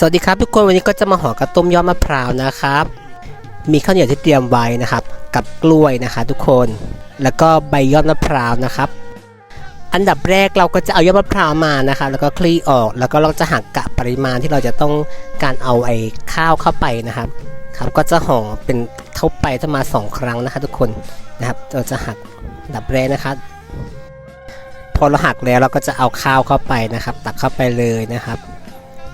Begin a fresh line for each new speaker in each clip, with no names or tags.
สวัสดีครับทุกคนวันนี้ก็จะมาห่อกระต้มยอดมะพร้าวนะครับ มีข้าวเหนียวที่เตรียมไว้นะครับ กับกล้วยนะคะทุกคนแล้วก็ใบยอดมะพร้าวนะครับ อันดับแรกเราก็จะเอายอดมะพร้าวมานะคะ แล้วก็คลี่ออกแล้วก็เราจะหักกะปริมาณที่เราจะต้องการเอาไอ้ข้าวเข้าไปนะครับครับก็จะห่อเป็นเข้าไปจะมาสองครั้งนะคะทุกคนนะครับ เราจะหักดับแรกนะคะพอเราหักแล้วเราก็จะเอาข้าวเข้าไปนะครับ ตักเข้าไปเลยนะครับ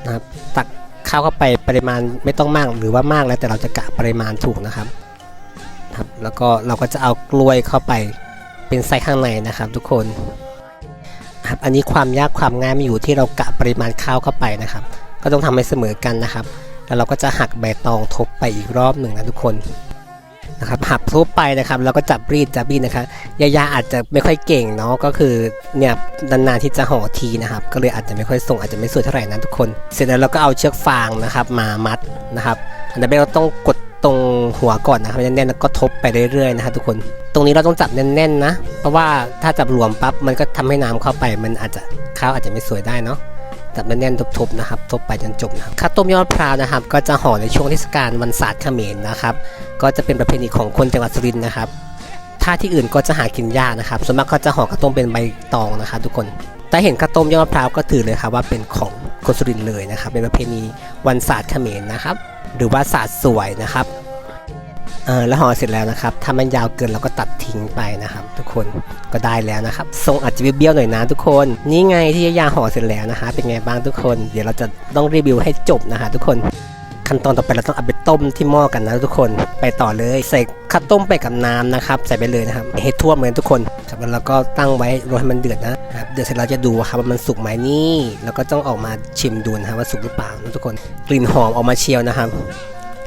นะครับตักข้าวเข้าไปปริมาณไม่ต้องมากหรือว่ามากแล้วแต่เราจะกะปริมาณถูกนะครับครับ แล้วก็เราก็จะเอากล้วยเข้าไปเป็นไส้ข้างในนะครับ ทุกคนครับอันนี้ความยากความง่ายมันอยู่ที่เรากะปริมาณข้าวเข้าไปนะครับ ก็ต้องทำให้เสมอกันนะครับ แล้วเราก็จะหักใบตองทบไปอีกรอบหนึ่งนะทุกคน นะครับหักทุบไปนะครับแล้วก็จับรีดจับรีดนะครับยายาอาจจะไม่ค่อยเก่งเนาะก็คือเนี่ยนานๆที่จะห่อทีนะครับ ก็เลยอาจจะไม่ค่อยส่งอาจจะไม่สวยเท่าไหร่นะทุกคน เสร็จแล้วเราก็เอาเชือกฟางนะครับมามัดนะครับอันดับแรกเราต้องกดตรงหัวก่อนนะครับแน่นๆแล้วก็ทบไปเรื่อยๆนะครับทุกคน ตรงนี้เราต้องจับแน่นๆนะ เพราะว่าถ้าจับรวมปั๊บมันก็ทำให้น้ำเข้าไป มันอาจจะข้าวอาจจะไม่สวยได้เนาะ จับแน่นทบๆนะครับ ทบไปจนจบนะครับข้าวต้มยอดพร้าวนะครับ ก็จะห่อในช่วงเทศกาลวันศาสตร์เขมรนะครับ ก็จะเป็นประเพณีของคนจังหวัดสุรินทร์นะครับ ถ้าที่อื่นก็จะหากินยากนะครับ ส่วนมากก็จะห่อกระต้มเป็นใบตองนะครับ ทุกคน แต่เห็นข้าวต้มยอดพร้าวก็ถือเลยครับว่าเป็นของคนสุรินทร์เลยนะครับ เป็นประเพณีวันศาสตร์เขมรนะครับ หรือว่าศาสตร์สวยนะครับ เออแล้วห่อเสร็จแล้วนะครับ ถ้ามันยาวเกินเราก็ตัดทิ้งไปนะครับ ทุกคนก็ได้แล้วนะครับ ทรงอาจจะเบี้ยวๆหน่อยนะทุกคน นี่ไงที่ยาห่อเสร็จแล้วนะคะ เป็นไงบ้างทุกคน เดี๋ยวเราจะต้องรีวิวให้จบนะคะ ทุกคนขั้นตอนต่อไปเราต้องเอาไปต้มที่หม้อกันนะทุกคนไปต่อเลยใส่ข้าวต้มไปกับน้ำนะครับ ใส่ไปเลยนะครับให้ทั่วเหมือนทุกคนครับแล้วเราก็ตั้งไว้รอให้มันเดือดนะครับเดือดเสร็จเราจะดูครับว่ามันสุกไหมนี่แล้วก็ต้องออกมาชิมดูนะครับว่าสุกหรือเปล่านะทุกคนกลิ่นหอมออกมาเชียวนะครับ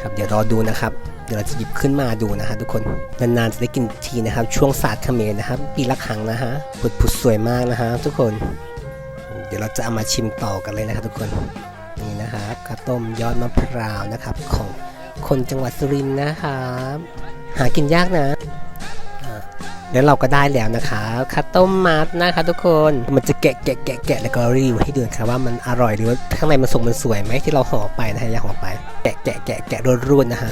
ครับเดี๋ยวรอดูนะครับ เดี๋ยวเราจะหยิบขึ้นมาดูนะฮะทุกคน นานๆจะได้กินทีนะครับ ช่วงศาสตร์เขมรนะครับ ปีละครั้งนะฮะผุดผุดสวยมากนะฮะทุกคน เดี๋ยวเราจะเอามาชิมต่อกันเลยนะครับทุกคน นี่นะครับข้าวต้มยอดมะพร้าวนะครับ ของคนจังหวัดสุรินทร์นะครับ หากินยากนะแล้วเราก็ได้แล้วนะครับข้าวต้มมัดนะครับทุกคน มันจะแกะแกะแกะแกะแล้วก็รีวิวให้ดูนะครับว่ามันอร่อยหรือว่าข้างในมันสุกมันสวยไหมที่เราห่อไปนะฮะอยาห่อไป แกะแกะแกะแกะรุ่นๆนะฮะ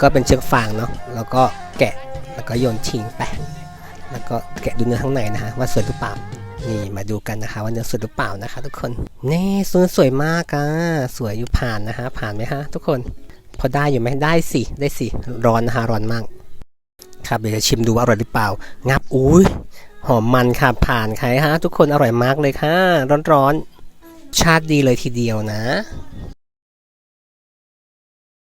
ก็เป็นเชือกฟางเนาะแล้วก็แกะแล้วก็โยนทิ้งไปแล้วก็แกะดูเนื้อข้างในนะฮะว่าสวยหรือเปล่านี่มาดูกันนะคะว่าเนื้อสวยหรือเปล่านะคะ ทุกคนนี่สวยสวยมากอะสวยอยู่ผ่านนะฮะผ่านไหมฮะทุกคน พอได้อยู่ไหมได้สิได้สิร้อนนะฮะร้อนมากครับเดี๋ยวจะชิมดูว่าอร่อยหรือเปล่า งับอุ้ยหอมมันค่ะผ่านใครฮะ ทุกคนอร่อยมากเลยค่ะ ร้อนๆชาติดีเลยทีเดียวนะ